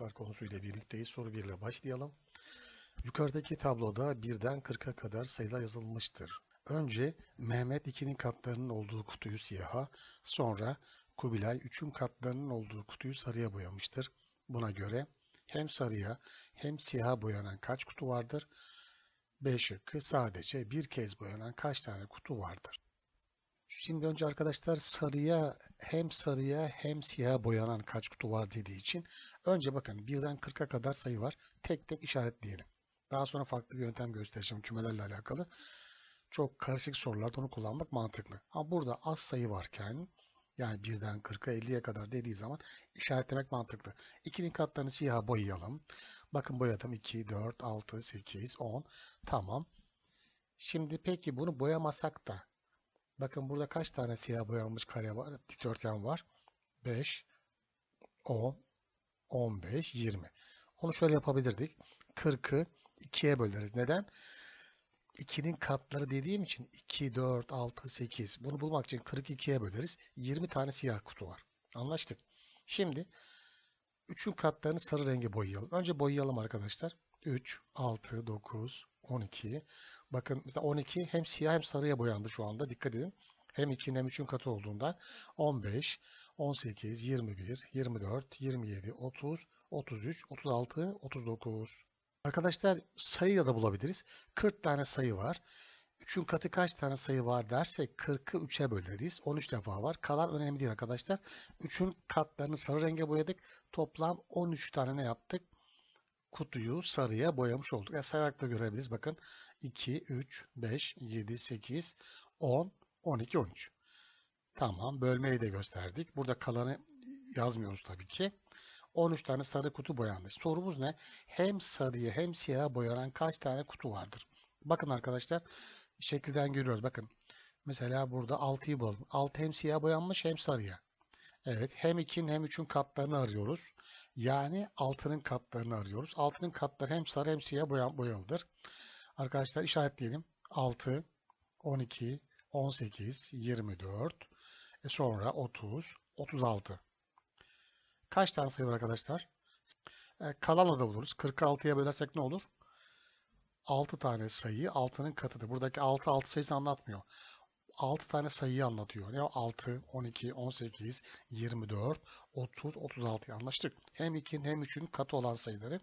katlar konusuyla birlikteyiz. Soru 1 ile başlayalım. Yukarıdaki tabloda birden 40'a kadar sayılar yazılmıştır. Önce Mehmet 2'nin katlarının olduğu kutuyu siyaha, sonra Kubilay 3'ün katlarının olduğu kutuyu sarıya boyamıştır. Buna göre hem sarıya hem siyaha boyanan kaç kutu vardır? B şıkkı sadece bir kez boyanan kaç tane kutu vardır? Şimdi önce arkadaşlar sarıya hem sarıya hem siyaha boyanan kaç kutu var dediği için önce bakın birden 40'a kadar sayı var. Tek tek işaretleyelim. Daha sonra farklı bir yöntem göstereceğim kümelerle alakalı. Çok karışık sorularda onu kullanmak mantıklı. Ama burada az sayı varken yani birden 40'a 50'ye kadar dediği zaman işaretlemek mantıklı. 2'nin katlarını siyaha boyayalım. Bakın boyadım 2, 4, 6, 8, 10. Tamam. Şimdi peki bunu boyamasak da bakın burada kaç tane siyah boyanmış kare var, dikdörtgen var? 5, 10, 15, 20. Onu şöyle yapabilirdik. 40'ı 2'ye böleriz. Neden? 2'nin katları dediğim için 2, 4, 6, 8. Bunu bulmak için 42'ye böleriz. 20 tane siyah kutu var. Anlaştık. Şimdi 3'ün katlarını sarı renge boyayalım. Önce boyayalım arkadaşlar. 3, 6, 9, 12. Bakın mesela 12 hem siyah hem sarıya boyandı şu anda. Dikkat edin. Hem 2'nin hem 3'ün katı olduğundan 15, 18, 21, 24, 27, 30, 33, 36, 39. Arkadaşlar sayıyla da bulabiliriz. 40 tane sayı var. 3'ün katı kaç tane sayı var dersek 40'ı 3'e böleriz. 13 defa var. Kalan önemli değil arkadaşlar. 3'ün katlarını sarı renge boyadık. Toplam 13 tane ne yaptık? Kutuyu sarıya boyamış olduk. Yani sayarak da görebiliriz. Bakın 2, 3, 5, 7, 8, 10, 12, 13. Tamam. Bölmeyi de gösterdik. Burada kalanı yazmıyoruz tabii ki. 13 tane sarı kutu boyandı. Sorumuz ne? Hem sarıya hem siyaha boyanan kaç tane kutu vardır? Bakın arkadaşlar şekilden görüyoruz. Bakın mesela burada 6'yı bulalım. 6 hem siyah boyanmış hem sarıya. Evet hem 2'nin hem 3'ün katlarını arıyoruz. Yani 6'nın katlarını arıyoruz. 6'nın katları hem sarı hem siyah boyan, boyalıdır. Arkadaşlar işaretleyelim. 6, 12, 18, 24, e sonra 30, 36. Kaç tane sayı var arkadaşlar? E, kalanla da buluruz. 46'ya bölersek ne olur? 6 tane sayı 6'nın katıdır. Buradaki 6 6 sayısını anlatmıyor. 6 tane sayıyı anlatıyor. Ne o? 6, 12, 18, 24, 30, 36 anlaştık. Hem 2'nin hem 3'ün katı olan sayıları.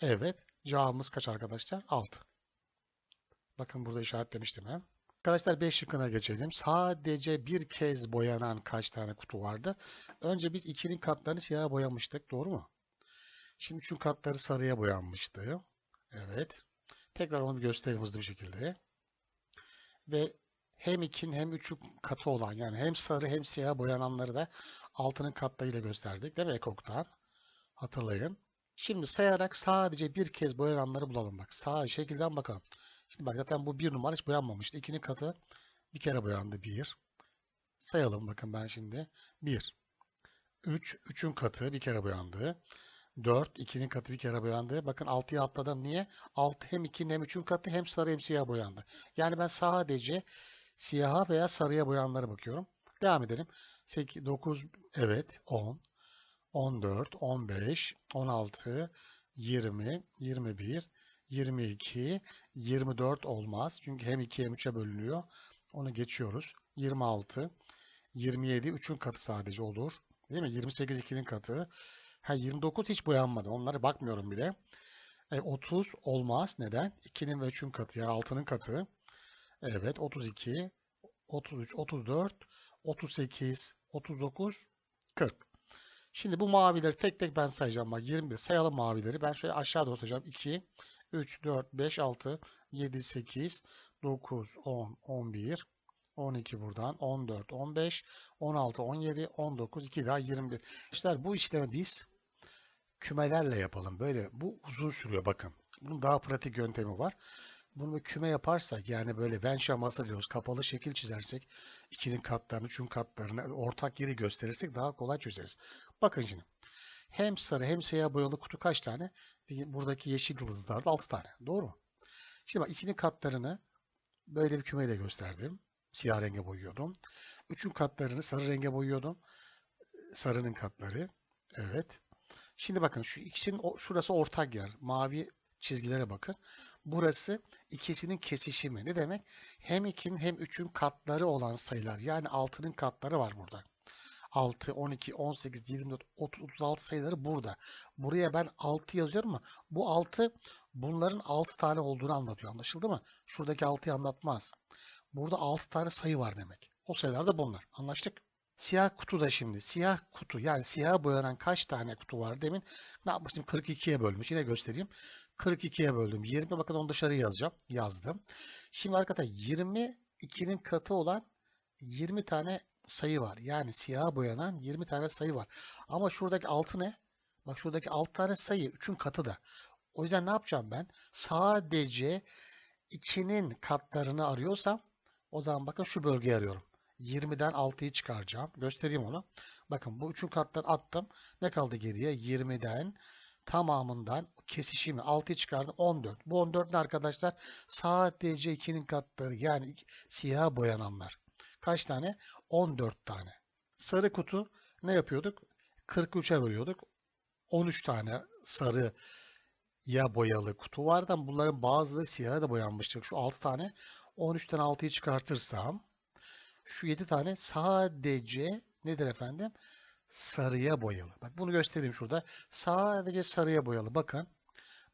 Evet. Cevabımız kaç arkadaşlar? 6. Bakın burada işaretlemiştim hem. Arkadaşlar 5 şıkkına geçelim. Sadece bir kez boyanan kaç tane kutu vardı? Önce biz 2'nin katlarını siyaha boyamıştık. Doğru mu? Şimdi 3'ün katları sarıya boyanmıştı. Evet. Tekrar onu bir göstereyim hızlı bir şekilde. Ve hem 2'nin hem 3'ün katı olan yani hem sarı hem siyah boyananları da altının katlarıyla gösterdik. Değil mi ekoktan? Hatırlayın. Şimdi sayarak sadece bir kez boyananları bulalım. Bak sağ şekilden bakalım. Şimdi bak zaten bu bir numara hiç boyanmamıştı. 2'nin katı bir kere boyandı. 1. Sayalım bakın ben şimdi. 1. 3. 3'ün katı bir kere boyandı. 4. 2'nin katı bir kere boyandı. Bakın 6'ya atladım. Niye? 6 hem 2'nin hem 3'ün katı hem sarı hem siyah boyandı. Yani ben sadece siyaha veya sarıya boyanlara bakıyorum. Devam edelim. 8, 9, evet 10, 14, 15, 16, 20, 21, 22, 24 olmaz. Çünkü hem 2 hem 3'e bölünüyor. Onu geçiyoruz. 26, 27 3'ün katı sadece olur. Değil mi? 28 2'nin katı. Ha 29 hiç boyanmadı. Onlara bakmıyorum bile. E, 30 olmaz. Neden? 2'nin ve 3'ün katı yani 6'nın katı. Evet 32, 33, 34, 38, 39, 40. Şimdi bu mavileri tek tek ben sayacağım. Bak 21 sayalım mavileri. Ben şöyle aşağı doğru sayacağım. 2, 3, 4, 5, 6, 7, 8, 9, 10, 11, 12 buradan, 14, 15, 16, 17, 19, 2 daha 21. İşte bu işlemi biz kümelerle yapalım. Böyle bu uzun sürüyor bakın. Bunun daha pratik yöntemi var. Bunu küme yaparsak yani böyle Venn şeması diyoruz. Kapalı şekil çizersek ikinin katlarını, üçün katlarını ortak yeri gösterirsek daha kolay çözeriz. Bakın şimdi. Hem sarı hem siyah boyalı kutu kaç tane? Buradaki yeşil yıldızlarda 6 tane. Doğru mu? Şimdi bak ikinin katlarını böyle bir kümeyle gösterdim. Siyah renge boyuyordum. Üçün katlarını sarı renge boyuyordum. Sarının katları. Evet. Şimdi bakın şu ikisinin şurası ortak yer. Mavi çizgilere bakın. Burası ikisinin kesişimi. Ne demek? Hem 2'nin hem 3'ün katları olan sayılar. Yani 6'nın katları var burada. 6, 12, 18, 24, 30, 36 sayıları burada. Buraya ben 6 yazıyorum ama bu 6 bunların 6 tane olduğunu anlatıyor. Anlaşıldı mı? Şuradaki 6'yı anlatmaz. Burada 6 tane sayı var demek. O sayılar da bunlar. Anlaştık? Siyah kutu da şimdi. Siyah kutu yani siyah boyanan kaç tane kutu var? Demin ne yapmıştım? 42'ye bölmüş. Yine göstereyim. 42'ye böldüm. 20 bakın onu dışarı yazacağım. Yazdım. Şimdi arkadaşlar 22'nin katı olan 20 tane sayı var. Yani siyah boyanan 20 tane sayı var. Ama şuradaki 6 ne? Bak şuradaki 6 tane sayı 3'ün katı da. O yüzden ne yapacağım ben? Sadece 2'nin katlarını arıyorsam o zaman bakın şu bölgeyi arıyorum. 20'den 6'yı çıkaracağım. Göstereyim onu. Bakın bu 3'ün katlarını attım. Ne kaldı geriye? 20'den tamamından kesişimi 6'yı çıkardım 14. Bu 14 ne arkadaşlar? Sadece 2'nin katları yani siyah boyananlar. Kaç tane? 14 tane. Sarı kutu ne yapıyorduk? 43'e bölüyorduk. 13 tane sarı ya boyalı kutu vardı ama bunların bazıları siyaha da boyanmıştır. Şu 6 tane 13'ten 6'yı çıkartırsam şu 7 tane sadece nedir efendim? Sarıya boyalı. Bak bunu göstereyim şurada. Sadece sarıya boyalı. Bakın.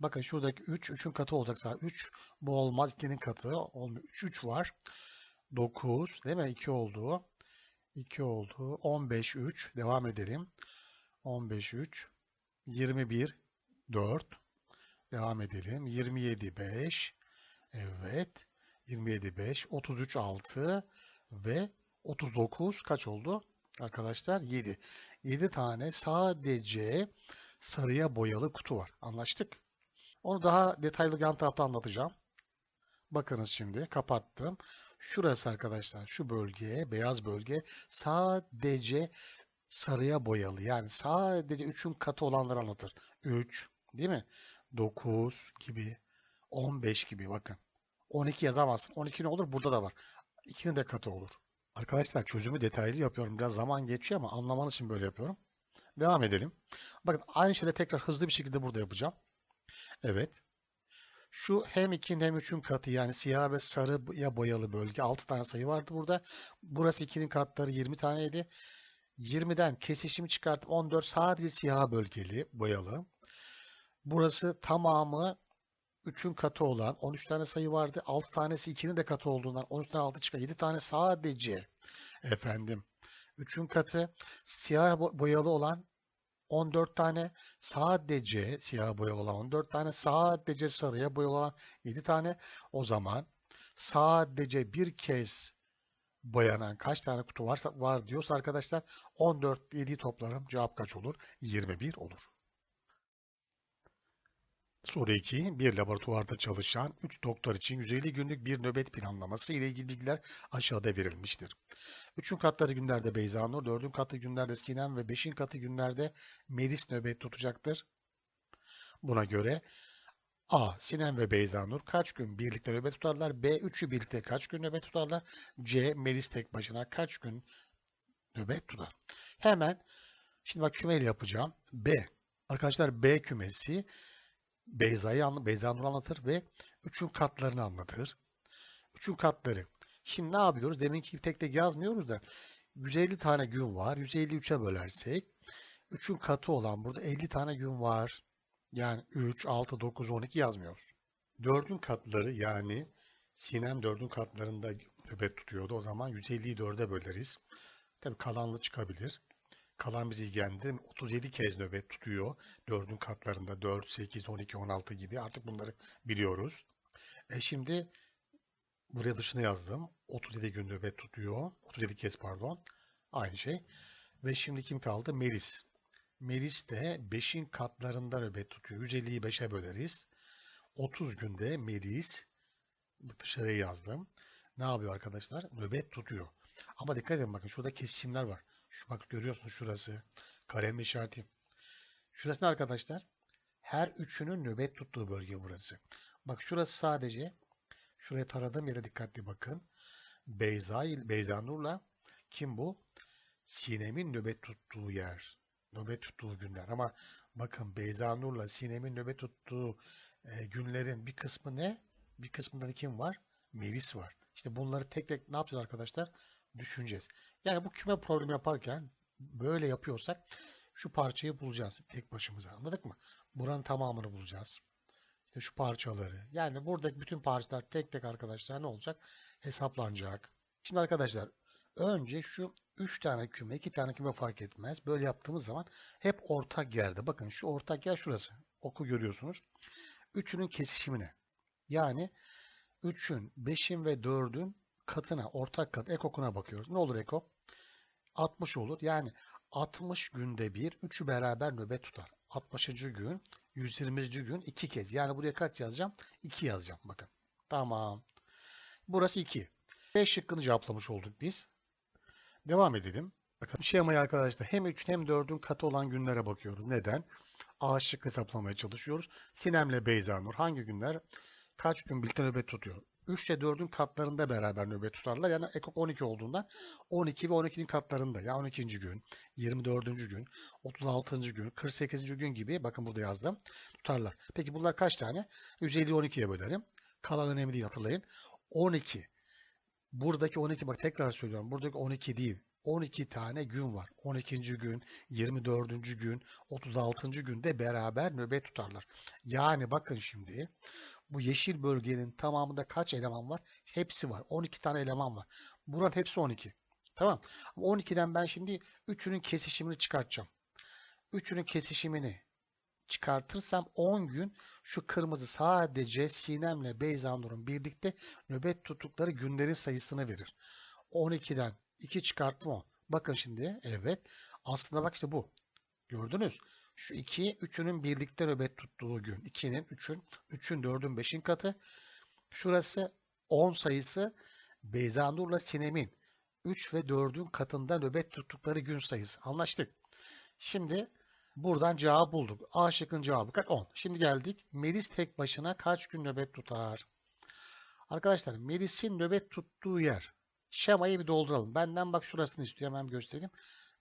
Bakın şuradaki 3, 3'ün katı olacak sadece. 3 bu olmaz. 2'nin katı olmuyor. 3, 3 var. 9 değil mi? 2 oldu. 2 oldu. 15, 3. Devam edelim. 15, 3. 21, 4. Devam edelim. 27, 5. Evet. 27, 5. 33, 6. Ve 39 kaç oldu? Arkadaşlar 7. 7 tane sadece sarıya boyalı kutu var. Anlaştık. Onu daha detaylı yan tarafta anlatacağım. Bakınız şimdi kapattım. Şurası arkadaşlar şu bölge, beyaz bölge sadece sarıya boyalı. Yani sadece 3'ün katı olanları anlatır. 3 değil mi? 9 gibi 15 gibi bakın. 12 yazamazsın. 12 ne olur? Burada da var. 2'nin de katı olur. Arkadaşlar çözümü detaylı yapıyorum. Biraz zaman geçiyor ama anlamanız için böyle yapıyorum. Devam edelim. Bakın aynı şeyleri tekrar hızlı bir şekilde burada yapacağım. Evet. Şu hem 2'nin hem 3'ün katı yani siyah ve sarıya boyalı bölge. 6 tane sayı vardı burada. Burası 2'nin katları 20 taneydi. 20'den kesişimi çıkartıp 14 sadece siyah bölgeli boyalı. Burası tamamı 3'ün katı olan 13 tane sayı vardı. 6 tanesi 2'nin de katı olduğundan 13'ten 6 çıkar. 7 tane sadece efendim 3'ün katı siyah bo- boyalı olan 14 tane sadece siyah boyalı olan 14 tane sadece sarıya boyalı olan 7 tane o zaman sadece bir kez boyanan kaç tane kutu varsa var diyorsa arkadaşlar 14 7'yi toplarım cevap kaç olur? 21 olur. Soru 2. Bir laboratuvarda çalışan 3 doktor için 150 günlük bir nöbet planlaması ile ilgili bilgiler aşağıda verilmiştir. 3'ün katları günlerde Beyza Nur, 4'ün katı günlerde Sinem ve 5'in katı günlerde Melis nöbet tutacaktır. Buna göre A. Sinem ve Beyza Nur kaç gün birlikte nöbet tutarlar? B. Üçü birlikte kaç gün nöbet tutarlar? C. Melis tek başına kaç gün nöbet tutar? Hemen şimdi bak kümeyle yapacağım. B. Arkadaşlar B kümesi Beyza'yı Beyza Nur'u anlatır ve üçün katlarını anlatır. Üçün katları. Şimdi ne yapıyoruz? Deminki tek tek yazmıyoruz da 150 tane gün var. 153'e bölersek üçün katı olan burada 50 tane gün var. Yani 3, 6, 9, 12 yazmıyoruz. 4'ün katları yani Sinem 4'ün katlarında nöbet tutuyordu. O zaman 150'yi 4'e böleriz. Tabii kalanlı çıkabilir. Kalan bizi ilgilendirir. 37 kez nöbet tutuyor. 4'ün katlarında 4, 8, 12, 16 gibi. Artık bunları biliyoruz. E şimdi buraya dışına yazdım. 37 gün nöbet tutuyor. 37 kez pardon. Aynı şey. Ve şimdi kim kaldı? Melis. Melis de 5'in katlarında nöbet tutuyor. 150'yi 5'e böleriz. 30 günde Melis dışarıya yazdım. Ne yapıyor arkadaşlar? Nöbet tutuyor. Ama dikkat edin bakın şurada kesişimler var. Şu bak görüyorsunuz şurası. Kalemle işaretiyim. Şurası ne arkadaşlar? Her üçünün nöbet tuttuğu bölge burası. Bak şurası sadece şuraya taradığım yere dikkatli bakın. Beyza, Beyza Nur'la kim bu? Sinem'in nöbet tuttuğu yer. nöbet tuttuğu günler. Ama bakın Beyza Nur'la Sinem'in nöbet tuttuğu e, günlerin bir kısmı ne? Bir kısmında da kim var? Melis var. İşte bunları tek tek ne yapacağız arkadaşlar? Düşüneceğiz. Yani bu küme problemi yaparken böyle yapıyorsak şu parçayı bulacağız tek başımıza. Anladık mı? Buranın tamamını bulacağız. İşte şu parçaları. Yani buradaki bütün parçalar tek tek arkadaşlar ne olacak? Hesaplanacak. Şimdi arkadaşlar önce şu 3 tane küme, 2 tane küme fark etmez. Böyle yaptığımız zaman hep ortak yerde. Bakın şu ortak yer şurası. Oku görüyorsunuz. Üçünün kesişimine. Yani 3'ün, 5'in ve 4'ün katına, ortak kat, ekokuna bakıyoruz. Ne olur ekok? 60 olur. Yani 60 günde bir, üçü beraber nöbet tutar. 60. gün, 120. gün iki kez. Yani buraya kaç yazacağım? 2 yazacağım. Bakın. Tamam. Burası 2. 5 şıkkını cevaplamış olduk biz. Devam edelim. Bakın şemaya arkadaşlar hem 3 hem 4'ün katı olan günlere bakıyoruz. Neden? A şıkkı hesaplamaya çalışıyoruz. Sinem'le Beyza Nur hangi günler kaç gün birlikte nöbet tutuyor? 3 ile 4'ün katlarında beraber nöbet tutarlar. Yani ekok 12 olduğundan 12 ve 12'nin katlarında. Ya 12. gün, 24. gün, 36. gün, 48. gün gibi bakın burada yazdım. Tutarlar. Peki bunlar kaç tane? 150'yi 12'ye bölerim. Kalan önemli değil hatırlayın. 12. Buradaki 12 bak tekrar söylüyorum. Buradaki 12 değil. 12 tane gün var. 12. gün, 24. gün, 36. günde beraber nöbet tutarlar. Yani bakın şimdi bu yeşil bölgenin tamamında kaç eleman var? Hepsi var. 12 tane eleman var. Buranın hepsi 12. Tamam. 12'den ben şimdi üçünün kesişimini çıkartacağım. Üçünün kesişimini çıkartırsam 10 gün şu kırmızı sadece Sinem'le Beyza Nur'un birlikte nöbet tuttukları günlerin sayısını verir. 12'den 2 çıkarttım o. Bakın şimdi evet. Aslında bak işte bu. Gördünüz. Şu 2, 3'ünün birlikte nöbet tuttuğu gün. 2'nin, 3'ün, 3'ün, 4'ün, 5'in katı. Şurası 10 sayısı Beyza Nur'la Sinem'in 3 ve 4'ün katında nöbet tuttukları gün sayısı. Anlaştık. Şimdi buradan cevap bulduk. A şıkkın cevabı kaç? 10. Şimdi geldik. Melis tek başına kaç gün nöbet tutar? Arkadaşlar Melis'in nöbet tuttuğu yer. Şemayı bir dolduralım. Benden bak şurasını istiyor. Hemen göstereyim.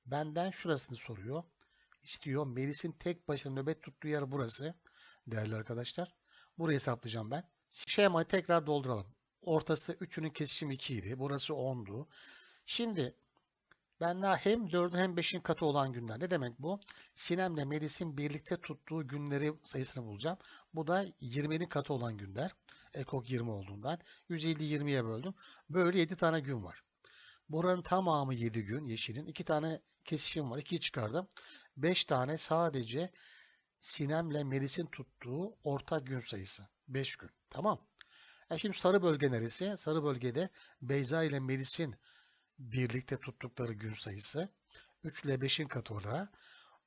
Benden şurasını soruyor. İstiyor. Melis'in tek başına nöbet tuttuğu yer burası. Değerli arkadaşlar. Burayı hesaplayacağım ben. Şemayı tekrar dolduralım. Ortası 3'ünün kesişimi 2 idi. Burası 10'du. Şimdi ben daha hem 4'ün hem 5'in katı olan günler. Ne demek bu? Sinem'le Melis'in birlikte tuttuğu günleri sayısını bulacağım. Bu da 20'nin katı olan günler. Ekok 20 olduğundan. 150'yi 20'ye böldüm. Böyle 7 tane gün var. Buranın tamamı 7 gün. Yeşilin. 2 tane kesişim var. 2'yi çıkardım. 5 tane sadece Sinem'le Melis'in tuttuğu ortak gün sayısı. 5 gün. Tamam. E şimdi sarı bölge neresi? Sarı bölgede Beyza ile Melis'in birlikte tuttukları gün sayısı 3 ile 5'in katı olarak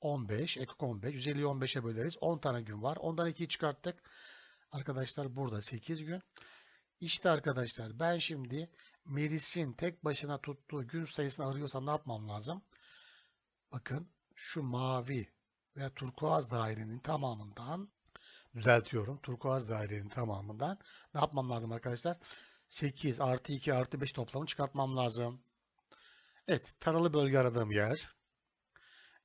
15, ekok 15, 150'yi 15'e böleriz. 10 tane gün var. Ondan 2'yi çıkarttık. Arkadaşlar burada 8 gün. İşte arkadaşlar ben şimdi Melis'in tek başına tuttuğu gün sayısını arıyorsam ne yapmam lazım? Bakın şu mavi veya turkuaz dairenin tamamından düzeltiyorum. Turkuaz dairenin tamamından ne yapmam lazım arkadaşlar? 8 artı 2 artı 5 toplamını çıkartmam lazım. Evet, taralı bölge aradığım yer.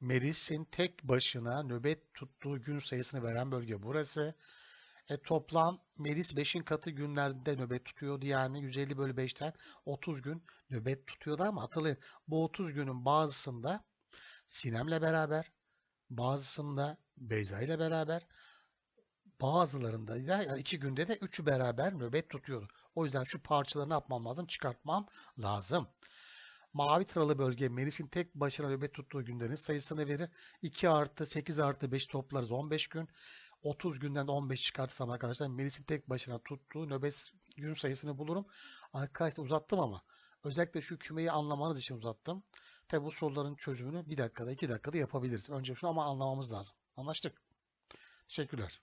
Melis'in tek başına nöbet tuttuğu gün sayısını veren bölge burası. E, toplam Melis 5'in katı günlerde nöbet tutuyordu. Yani 150 bölü 5'ten 30 gün nöbet tutuyordu ama hatırlayın bu 30 günün bazısında Sinem'le beraber, bazısında Beyza ile beraber, bazılarında da yani iki günde de üçü beraber nöbet tutuyordu. O yüzden şu parçaları ne yapmam lazım? Çıkartmam lazım. Mavi taralı bölge Melis'in tek başına nöbet tuttuğu günlerin sayısını verir. 2 artı 8 artı 5 toplarız 15 gün. 30 günden de 15 çıkartırsam arkadaşlar Melis'in tek başına tuttuğu nöbet gün sayısını bulurum. Arkadaşlar uzattım ama özellikle şu kümeyi anlamanız için uzattım. Tabi bu soruların çözümünü bir dakikada 2 dakikada yapabiliriz. Önce şunu ama anlamamız lazım. Anlaştık. Teşekkürler.